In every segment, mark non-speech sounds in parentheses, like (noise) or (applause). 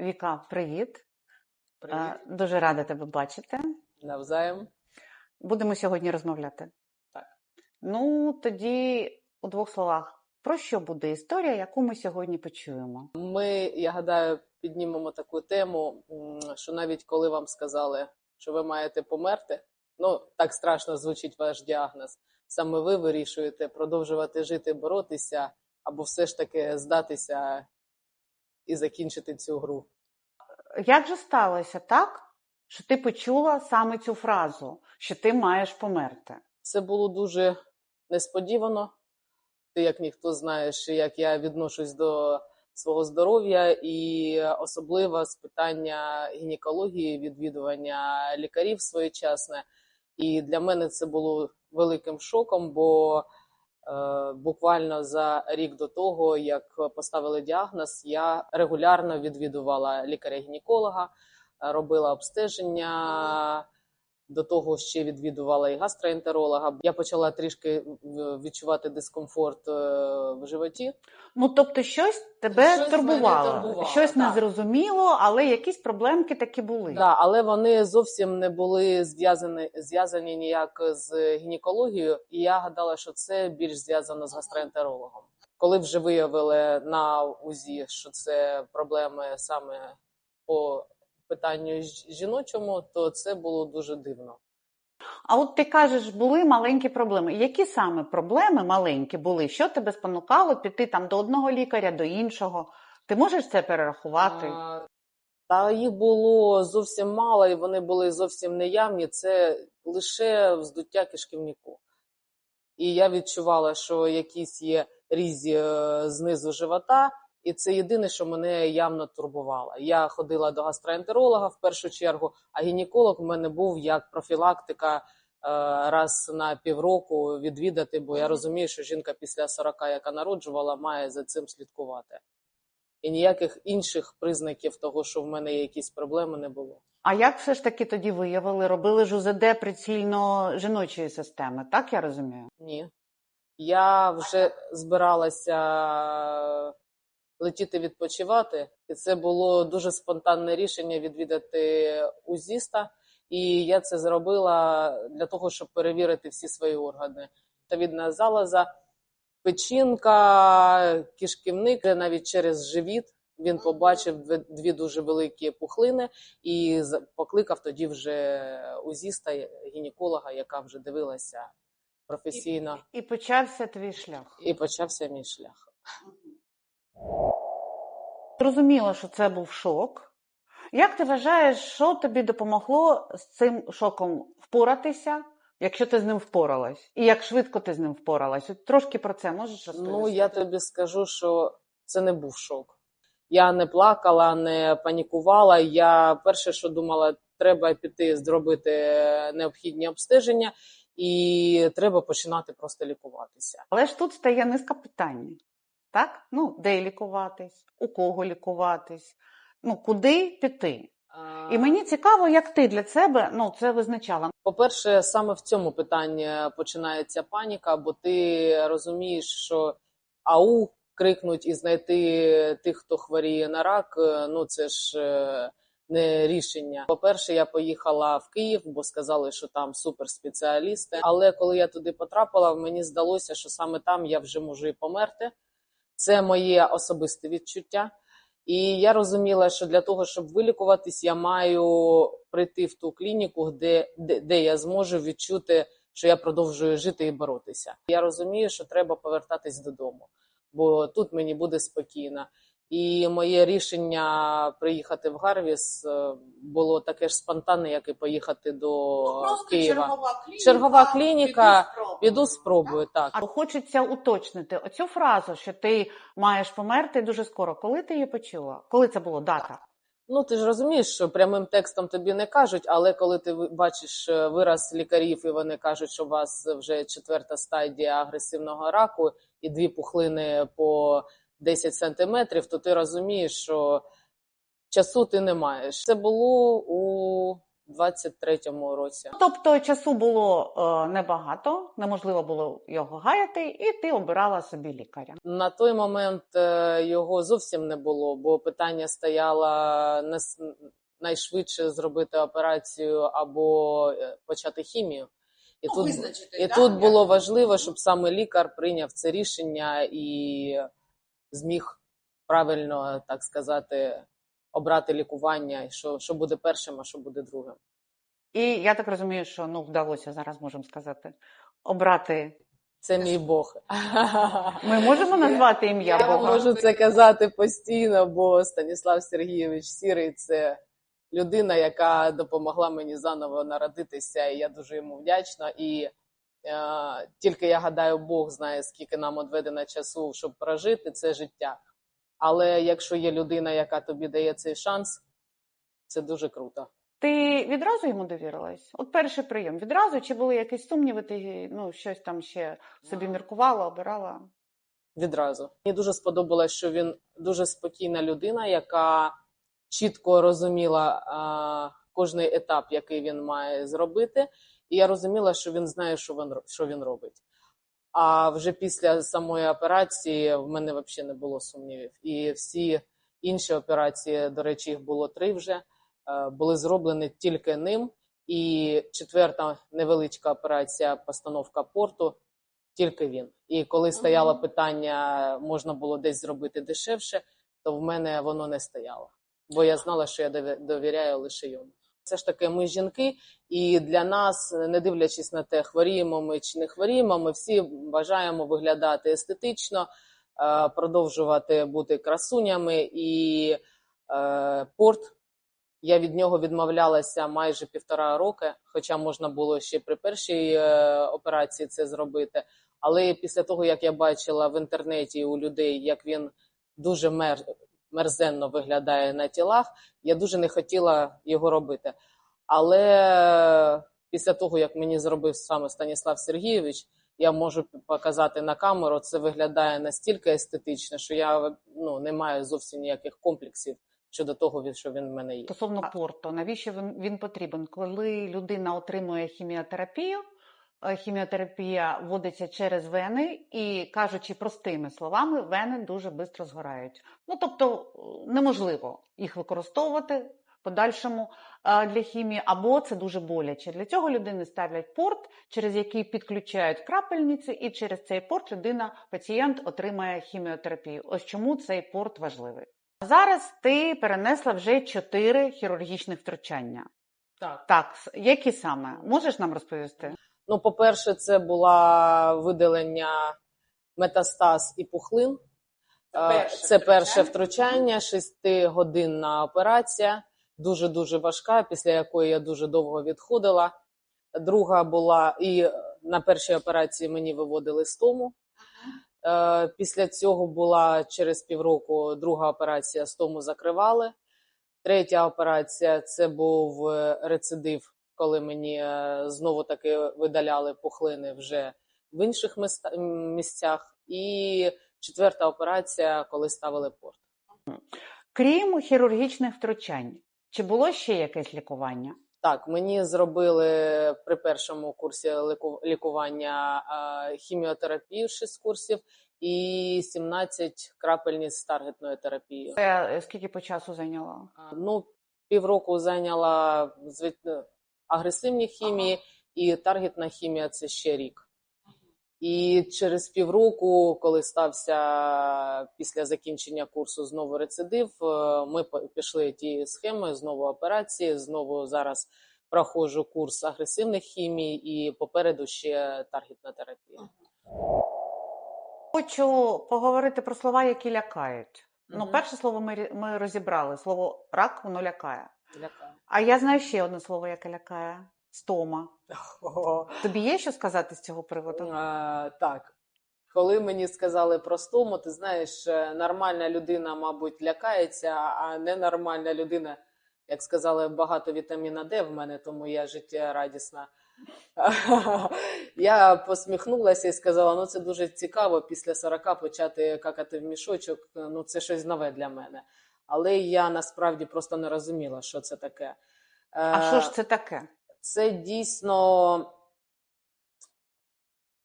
Віка, привіт. Привіт. Дуже рада тебе бачити. Навзаєм. Будемо сьогодні розмовляти. Так. Ну, тоді у двох словах. Про що буде історія, яку ми сьогодні почуємо? Ми, я гадаю, піднімемо таку тему, що навіть коли вам сказали, що ви маєте померти, ну так страшно звучить ваш діагноз. Саме ви вирішуєте продовжувати жити, боротися, або все ж таки здатися і закінчити цю гру. Як же сталося так, що ти почула саме цю фразу, що ти маєш померти? Це було дуже несподівано. Ти, як ніхто знаєш, як я відношусь до свого здоров'я, і особливо з питання гінекології, відвідування лікарів своєчасне. І для мене це було великим шоком, бо буквально за рік до того, як поставили діагноз, я регулярно відвідувала лікаря-гінеколога, е, робила обстеження. До того ще відвідувала і гастроентеролога. Я почала трішки е, відчувати дискомфорт е, в животі. Ну, тобто, щось тебе Щось турбувало, турбувало, щось так. незрозуміло, але якісь проблемки таки були. Да, але вони зовсім не були зв'язані зв'язані ніяк з гінекологією, і я гадала, що це більш зв'язано з гастроентерологом. Коли вже виявили на УЗІ, що це проблеми саме по питанню жіночому, то це було дуже дивно. А от ти кажеш, були маленькі проблеми. Які саме проблеми маленькі були? Що тебе спонукало піти там до одного лікаря, до іншого? Ти можеш це перерахувати? А, Та їх було зовсім мало, і вони були зовсім неявні. Це лише вздуття кишківнику. І я відчувала, що якісь є різі е, знизу живота, і це єдине, що мене явно турбувало. Я ходила до гастроентеролога в першу чергу, а гінеколог у мене був як профілактика е, раз на півроку відвідати, бо я розумію, що жінка після 40, яка народжувала, має за цим слідкувати. І ніяких інших признаків того, що в мене є якісь проблеми, не було. А як все ж таки тоді виявили? Робили ж УЗД прицільно жіночої системи, так я розумію? Ні. Я вже збиралася летіти відпочивати, і це було дуже спонтанне рішення відвідати узіста. І я це зробила для того, щоб перевірити всі свої органи. Тавідна залоза, печінка, кишківник, навіть через живіт. Він побачив дві- дуже великі пухлини і покликав тоді вже узіста, гінеколога, яка вже дивилася професійно. І почався твій шлях. І почався мій шлях. Зрозуміло, що це був шок. Як ти вважаєш, що тобі допомогло з цим шоком впоратися, якщо ти з ним впоралась? І як швидко ти з ним впоралась? От трошки про це можеш розповісти? Ну, я тобі скажу, що це не був шок. Я не плакала, не панікувала. Я перше, що думала, треба піти зробити необхідні обстеження, і треба починати просто лікуватися. Але ж тут стає низка питань. Так? Ну, де лікуватись, у кого лікуватись, ну, куди піти. І мені цікаво, як ти для себе ну, це визначала. По-перше, саме в цьому питанні починається паніка, бо ти розумієш, що ау крикнуть і знайти тих, хто хворіє на рак. е, Ну це ж е, не рішення. По-перше, я поїхала в Київ, бо сказали, що там суперспеціалісти. Але коли я туди потрапила, мені здалося, що саме там я вже можу і померти. Це моє особисте відчуття. І я розуміла, що для того, щоб вилікуватись, я маю прийти в ту клініку, де, де, де я зможу відчути, що я продовжую жити і боротися. Я розумію, що треба повертатись додому, бо тут мені буде спокійно. І моє рішення приїхати в Гарвіс е, було таке ж спонтанне, як і поїхати до Києва. клініка. Чергова клініка, Піду спробую так. А хочеться уточнити оцю фразу, що ти маєш померти дуже скоро. Коли ти її почула? Коли це було дата? Ну, ти ж розумієш, що прямим текстом тобі не кажуть, але коли ти бачиш е, вираз лікарів, і вони кажуть, що у вас вже четверта стадія агресивного раку і дві пухлини по 10 сантиметрів, то ти розумієш, що часу ти не маєш. Це було у 23-му році. Тобто часу було е, небагато, неможливо було його гаяти, і ти обирала собі лікаря. На той момент е, його зовсім не було, бо питання стояло нас- найшвидше зробити операцію або е, почати хімію. І Ну, тут, і да, тут було важливо, щоб саме лікар прийняв це рішення і зміг правильно, так сказати, обрати лікування, що, що буде першим, а що буде другим. І я так розумію, що ну вдалося зараз, можемо сказати, обрати. Це мій Бог. Ми можемо назвати ім'я Я Бога. можу це казати постійно, бо Станіслав Сергійович Сірий це людина, яка допомогла мені заново народитися, і я дуже йому вдячна. І тільки я гадаю, Бог знає, скільки нам відведено часу, щоб прожити це життя. Але якщо є людина, яка тобі дає цей шанс, це дуже круто. Ти відразу йому довірилась? От перший прийом відразу чи були якісь сумніви? Ти ну щось там ще собі міркувала, обирала? відразу. Мені дуже сподобалось, що він дуже спокійна людина, яка чітко розуміла а, кожний етап, який він має зробити. І я розуміла, що він знає, що він, що він робить. А вже після самої операції в мене взагалі не було сумнівів. І всі інші операції, до речі, їх було три вже, е, були зроблені тільки ним. І четверта невеличка операція постановка порту тільки він. І коли стояло питання, можна було десь зробити дешевше, то в мене воно не стояло. Бо я знала, що я дові- довіряю лише йому. Це ж таки, ми жінки, і для нас, не дивлячись на те, хворіємо ми чи не хворіємо, ми всі бажаємо виглядати естетично, е, продовжувати бути красунями. І е, порт я від нього відмовлялася майже півтора роки, хоча можна було ще при першій е, операції це зробити. Але після того, як я бачила в інтернеті у людей, як він дуже мер... мерзенно виглядає на тілах, я дуже не хотіла його робити. Але після того, як мені зробив саме Станіслав Сергійович, я можу показати на камеру, це виглядає настільки естетично, що я ну, не маю зовсім ніяких комплексів щодо того, що він в мене є. Стосовно порту, навіщо він, він потрібен? Коли людина отримує хіміотерапію, хіміотерапія вводиться через вени, і кажучи простими словами, вени дуже швидко згорають. Ну тобто е, неможливо їх використовувати подальшому е, для хімії, або це дуже боляче. Для цього людини ставлять порт, через який підключають крапельниці, і через цей порт людина, пацієнт отримає хіміотерапію. Ось чому цей порт важливий. Зараз ти перенесла вже чотири хірургічних втручання. Так. Так, які саме? Можеш нам розповісти? Ну, по-перше, це була видалення метастаз і пухлин. Це Е, перше Це перше втручання. шестигодинна операція, дуже дуже важка, після якої я дуже довго відходила. Друга була і на першій операції мені виводили стому. Е, Після цього була через півроку друга операція, стому закривали. Третя операція це був е, рецидив, коли мені е, знову таки видаляли пухлини вже в інших місцях. І четверта операція, коли ставили порт. Крім хірургічних втручань, чи було ще якесь лікування? Так, мені зробили при першому курсі лікування хіміотерапію 6 курсів і 17 крапельниць з таргетною терапією. Це скільки по часу зайняло? Ну, півроку зайняла агресивні хімії, і таргетна хімія це ще рік. І через півроку, коли стався після закінчення курсу знову рецидив, е, ми пішли тією схемою, знову операції, знову зараз проходжу курс агресивних хімій і попереду ще таргетна терапія. Хочу поговорити про слова, які лякають. Ну, перше слово ми, ми розібрали. Слово рак воно лякає. Лякаю. А я знаю ще одне слово, яке лякає стома. Тобі є що сказати з цього приводу? Е, так. Коли мені сказали про стому, ти знаєш, е, нормальна людина, мабуть, лякається, а ненормальна людина, як сказали, багато вітаміна Д в мене, тому я життєрадісна. (laughs) Я посміхнулася і сказала: ну це дуже цікаво після 40 почати какати в мішочок. Ну це щось нове для мене. Але я насправді просто не розуміла, що це таке. А що ж це таке? Це дійсно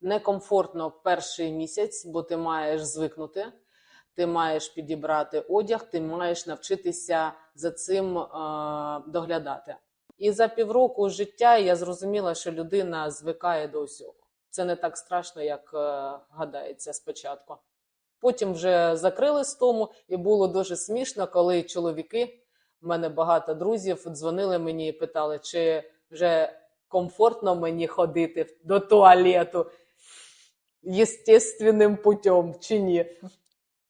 некомфортно перший місяць, бо ти маєш звикнути, ти маєш підібрати одяг, ти маєш навчитися за цим е, доглядати. І за півроку життя я зрозуміла, що людина звикає до усього. Це не так страшно, як е, гадається спочатку. Потім вже закрили з тому, і було дуже смішно, коли чоловіки, в мене багато друзів, дзвонили мені і питали, чи вже комфортно мені ходити до туалету єстественним путем чи ні.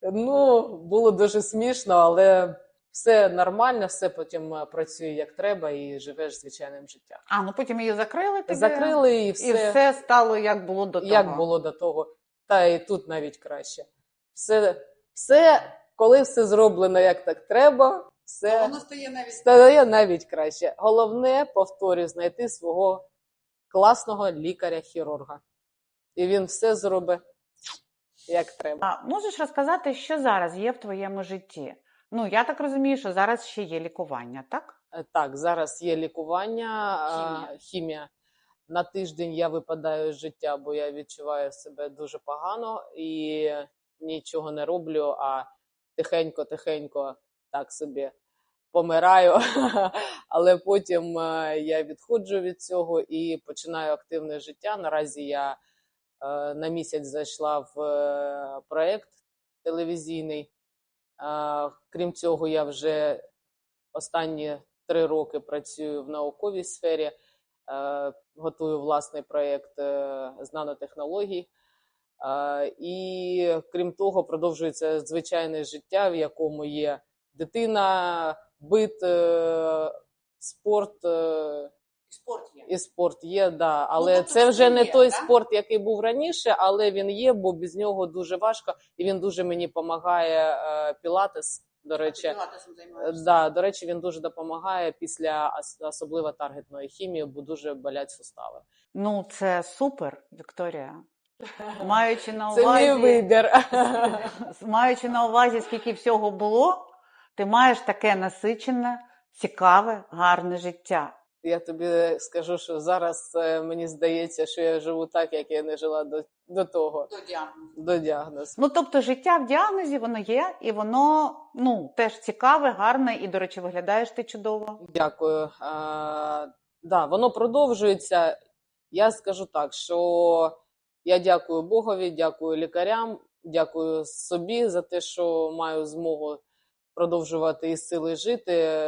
Ну, було дуже смішно, але все нормально, все потім е, працює як треба і живеш звичайним життям. А, ну потім її закрили тобі, Закрили і і все, все стало як було до того. як було до того, та і тут навіть краще. Все, все, коли все зроблено як так треба, все Воно стає навіть стає навіть краще. Головне, повторюю, знайти свого класного лікаря-хірурга. І він все зробить як треба. А можеш розказати, що зараз є в твоєму житті? Ну, я так розумію, що зараз ще є лікування, так? Е, Так, зараз є лікування, Хімія. хімія. хімія. На тиждень я випадаю з життя, бо я відчуваю себе дуже погано і нічого не роблю, а тихенько-тихенько так собі помираю. (laughs) Але потім е, я відходжу від цього і починаю активне життя. Наразі я е, на місяць зайшла в е, проєкт телевізійний. Крім цього, я вже останні три роки працюю в науковій сфері, готую власний проєкт з нанотехнологій. Е, І крім того, продовжується звичайне життя, в якому є дитина, бит, е, спорт. е, спорт є. І спорт є, да. але тобто це вже не є, той да? спорт, який був раніше, але він є, бо без нього дуже важко, і він дуже мені допомагає. Пілатес, до речі. Да, до речі, він дуже допомагає після ос- особливо таргетної хімії, бо дуже болять сустави. Ну, це супер, Вікторія. Маючи на Це мій увазі, вибір. (laughs) маючи на увазі, скільки всього було, ти маєш таке насичене, цікаве, гарне життя. Я тобі скажу, що зараз е, мені здається, що я живу так, як я не жила до, до того, До діагнозу. до діагнозу. Ну, тобто, життя в діагнозі воно є, і воно ну, теж цікаве, гарне, і, до речі, виглядаєш ти чудово. Дякую. А, да, воно продовжується. Я скажу так, що я дякую Богові, дякую лікарям, дякую собі за те, що маю змогу продовжувати із сили жити.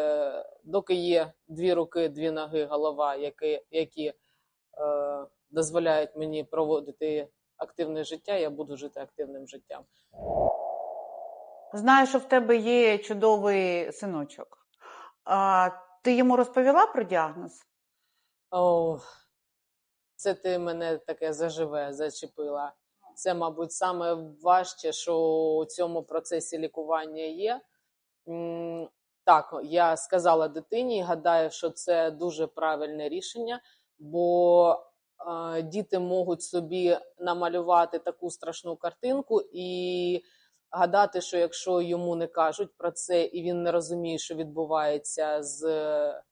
Доки є дві руки, дві ноги, голова, які, які е, дозволяють мені проводити активне життя, я буду жити активним життям. Знаю, що в тебе є чудовий синочок. А, ти йому розповіла про діагноз? О, це ти мене таке заживе, зачепила. Це, мабуть, саме важче, що у цьому процесі лікування є. Так, я сказала дитині, і гадаю, що це дуже правильне рішення, бо е, діти можуть собі намалювати таку страшну картинку і гадати, що якщо йому не кажуть про це, і він не розуміє, що відбувається з е,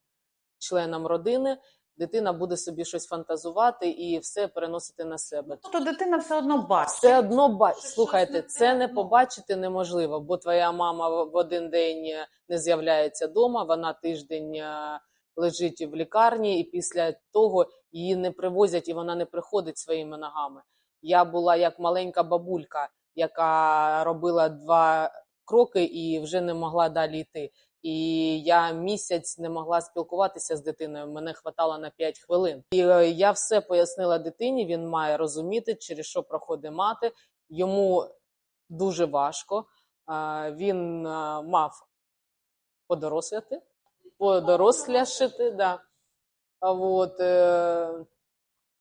членом родини, дитина буде собі щось фантазувати і все переносити на себе. Тобто дитина все одно бачить. Все одно бач, Що слухайте, не це не ну. побачити неможливо, бо твоя мама в один день не з'являється вдома, вона тиждень е, лежить в лікарні, і після того її не привозять і вона не приходить своїми ногами. Я була як маленька бабулька, яка робила два кроки і вже не могла далі йти. І я місяць не могла спілкуватися з дитиною. Мене хватало на 5 хвилин. І е, я все пояснила дитині. Він має розуміти, через що проходить мати. Йому дуже важко. Він мав подоросляти, подорослішати. Да. От, е,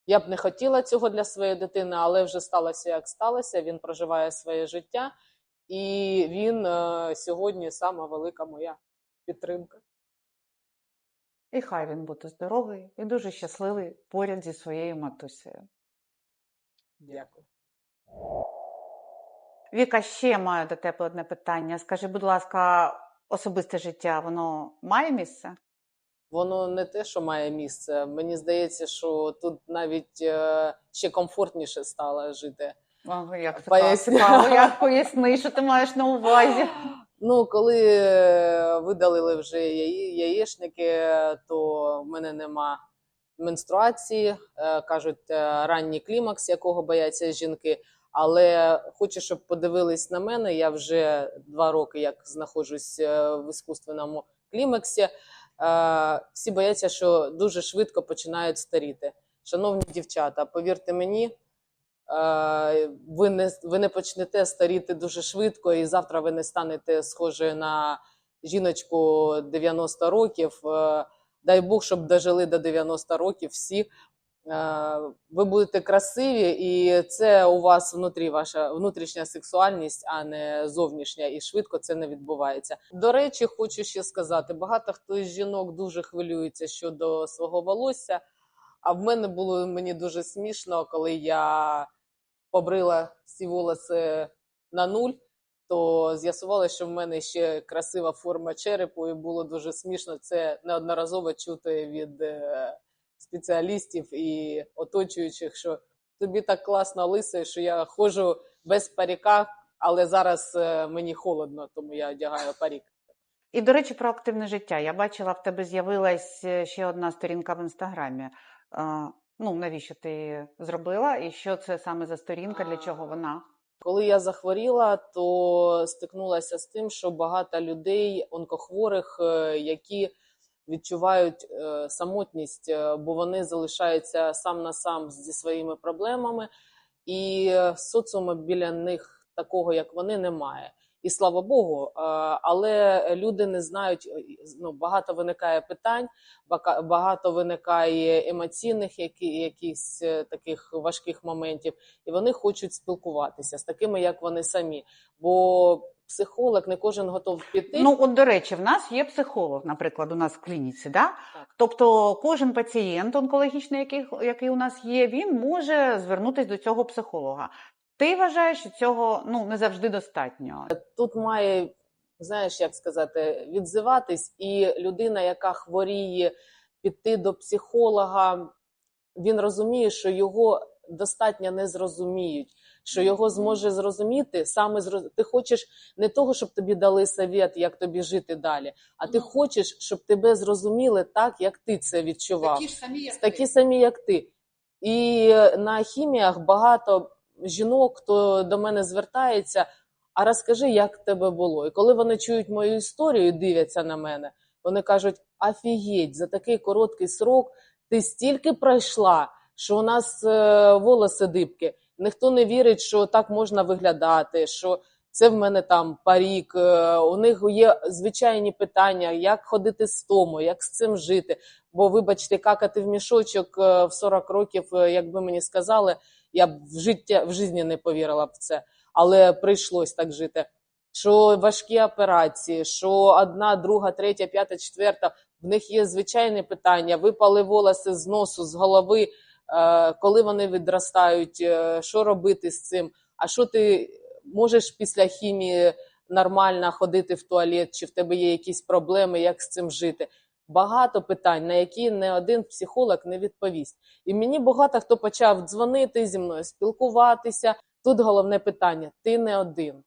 я б не хотіла цього для своєї дитини, але вже сталося як сталося. Він проживає своє життя, і він е, сьогодні сама велика моя підтримка. І хай він буде здоровий і дуже щасливий поряд зі своєю матусею. Дякую. Віка, ще маю до тебе одне питання. Скажи, будь ласка, особисте життя, воно має місце? воно не те, що має місце. Мені здається, що тут навіть е, ще комфортніше стало жити. Ага, як це Поясни. цікаво, як поясни, що ти маєш на увазі. (laughs) Ну, коли е, видалили вже яєчники, то в мене нема менструації, е, кажуть, е, ранній клімакс, якого бояться жінки. Але хочу, щоб подивились на мене. Я вже два роки як знаходжусь в іскусственному клімаксі. Всі бояться, що дуже швидко починають старіти. Шановні дівчата, повірте мені, ви не, ви не почнете старіти дуже швидко, і завтра ви не станете схожою на жіночку 90 років. Е, Дай Бог, щоб дожили до 90 років всі. Е, Ви будете красиві, і це у вас внутрі ваша внутрішня сексуальність, а не зовнішня, і швидко це не відбувається. До речі, хочу ще сказати: багато хто із жінок дуже хвилюється щодо свого волосся. А в мене було мені дуже смішно, коли я побрила ці волоси на нуль, то з'ясувалося, що в мене ще красива форма черепу, і було дуже смішно це неодноразово чути від е, спеціалістів і оточуючих, що тобі так класно лисий, що я ходжу без паріка, але зараз е, мені холодно, тому я одягаю парік. І, до речі, про активне життя. Я бачила, в тебе з'явилась е, ще одна сторінка в інстаграмі. Ну, навіщо ти зробила? І що це саме за сторінка, для чого вона? Коли я захворіла, то стикнулася з тим, що багато людей, онкохворих, е, які відчувають е, самотність, е, бо вони залишаються сам на сам зі своїми проблемами, і соціуму біля них такого, як вони, немає. І слава Богу, е, але люди не знають. е, Ну багато виникає питань, багато виникає емоційних, які якісь е, таких важких моментів і вони хочуть спілкуватися з такими, як вони самі. Бо психолог не кожен готов піти. Ну, от, до речі, в нас є психолог, наприклад, у нас в клініці, да? Так. Тобто кожен пацієнт онкологічний, який, який у нас є, він може звернутися до цього психолога. Ти вважаєш, що цього ну, не завжди достатньо. Тут має, знаєш, як сказати, відзиватись, і людина, яка хворіє, піти до психолога, він розуміє, що його достатньо не зрозуміють. Що його зможе зрозуміти саме зроз... ти хочеш не того, щоб тобі дали совет, як тобі жити далі, а ти Ну. хочеш, щоб тебе зрозуміли так, як ти це відчував. Такі ж самі, як такі ти. самі, як ти. І на хіміях багато жінок, хто до мене звертається, а розкажи, як тебе було. І коли вони чують мою історію дивляться на мене, вони кажуть: афігеть, за такий короткий срок ти стільки пройшла, що у нас е, волоси дибки. Ніхто не вірить, що так можна виглядати, що це в мене там парік. е, У них є звичайні питання, як ходити з тому, як з цим жити. Бо, вибачте, какати в мішочок е, в 40 років, е, якби мені сказали, я б в життя в житті не повірила б в це, але прийшлось так жити. Що важкі операції, що одна, друга, третя, п'ята, четверта, в них є звичайні питання, випали волоси з носу, з голови, е, коли вони відростають, е, що робити з цим? А що ти можеш після хімії нормально ходити в туалет, чи в тебе є якісь проблеми, як з цим жити? Багато питань, на які не один психолог не відповість. І мені багато хто почав дзвонити зі мною, спілкуватися. Тут головне питання: ти не один,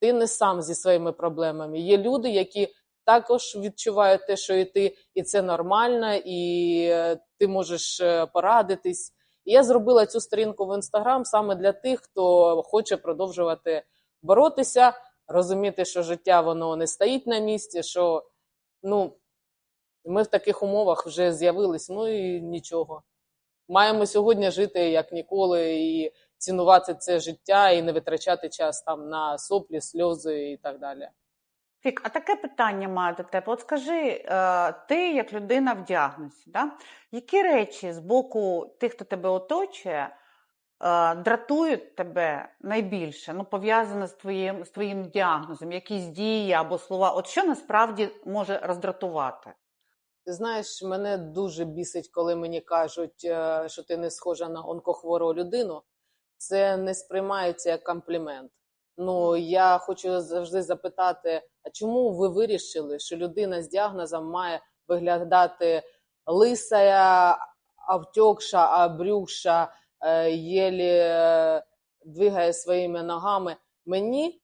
ти не сам зі своїми проблемами. Є люди, які також відчувають те, що і ти, і це нормально, і е, ти можеш е, порадитись. І я зробила цю сторінку в інстаграм саме для тих, хто хоче продовжувати боротися, розуміти, що життя воно не стоїть на місці, що ну. Ми в таких умовах вже з'явились, ну і нічого. Маємо сьогодні жити як ніколи і цінувати це життя, і не витрачати час там на соплі, сльози і так далі. Фік, а таке питання маю до тебе. От скажи, е, ти як людина в діагнозі, да? які речі з боку тих, хто тебе оточує, е, дратують тебе найбільше, ну, пов'язане з твоїм, з твоїм діагнозом, якісь дії або слова? От що насправді може роздратувати? Ти знаєш, мене дуже бісить, коли мені кажуть, е, що ти не схожа на онкохвору людину. Це не сприймається як комплімент. Ну я хочу завжди запитати: а чому ви вирішили, що людина з діагнозом має виглядати лисая, обтекша, обрюкша, е, єлі е, двигає своїми ногами. Мені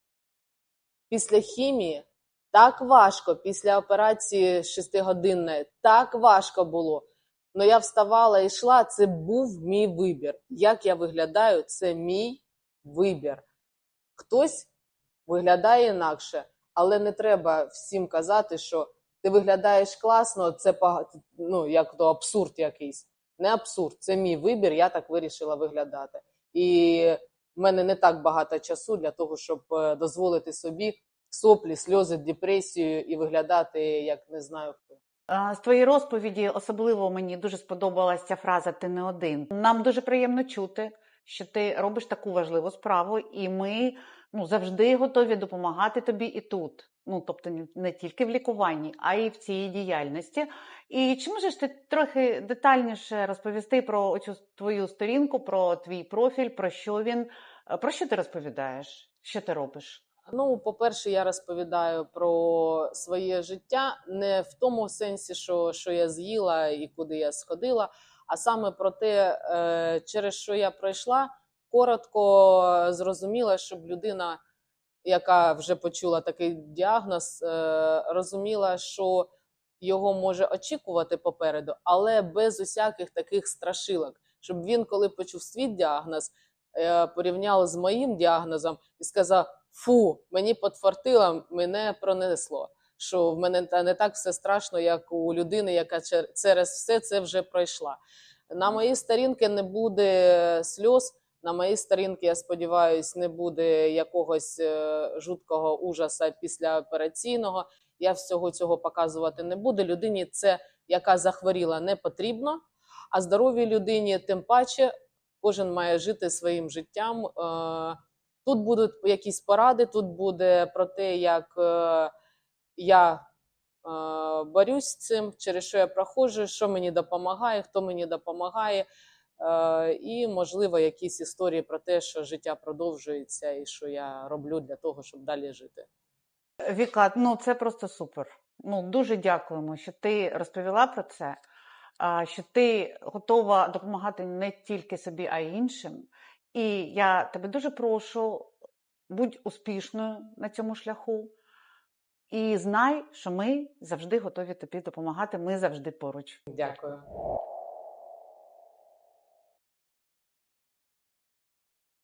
після хімії так важко, після операції шестигодинної, так важко було. Но я вставала і йшла, це був мій вибір. Як я виглядаю, це мій вибір. Хтось виглядає інакше, але не треба всім казати, що ти виглядаєш класно, це пога- ну, як то абсурд якийсь. Не абсурд, це мій вибір, я так вирішила виглядати. І в мене не так багато часу для того, щоб е, дозволити собі соплі, сльози, депресію і виглядати як не знаю хто. З твоєї розповіді особливо мені дуже сподобалася ця фраза Ти не один. Нам дуже приємно чути, що ти робиш таку важливу справу, і ми ну, завжди готові допомагати тобі і тут. Ну, тобто не- тільки в лікуванні, а й в цій діяльності. І чи можеш ти трохи детальніше розповісти про цю твою сторінку, про твій профіль, про що він, е, про що ти розповідаєш? Що ти робиш? Ну, по-перше, я розповідаю про своє життя не в тому сенсі, що, що я з'їла і куди я сходила, а саме про те, е, через що я пройшла, коротко зрозуміла, щоб людина, яка вже почула такий діагноз, е, розуміла, що його може очікувати попереду, але без усяких таких страшилок, щоб він, коли почув свій діагноз, е, порівняв з моїм діагнозом і сказав: Фу, мені подфартило, мене пронесло. Що в мене не так все страшно, як у людини, яка через все це вже пройшла. На моїй сторінки не буде сльоз. На моїй сторінки, я сподіваюся, не буде якогось е, жуткого ужаса після операційного. Я всього цього показувати не буду. Людині це, яка захворіла, не потрібно. А здоровій людині, тим паче, кожен має жити своїм життям. Тут будуть якісь поради, тут буде про те, як е, я е, борюсь з цим, через що я проходжу, що мені допомагає, хто мені допомагає. Е, і, можливо, якісь історії про те, що життя продовжується, і що я роблю для того, щоб далі жити. Віка, ну це просто супер. Ну дуже дякуємо, що ти розповіла про це, що ти готова допомагати не тільки собі, а й іншим. І я тебе дуже прошу, будь успішною на цьому шляху. І знай, що ми завжди готові тобі допомагати. Ми завжди поруч. Дякую.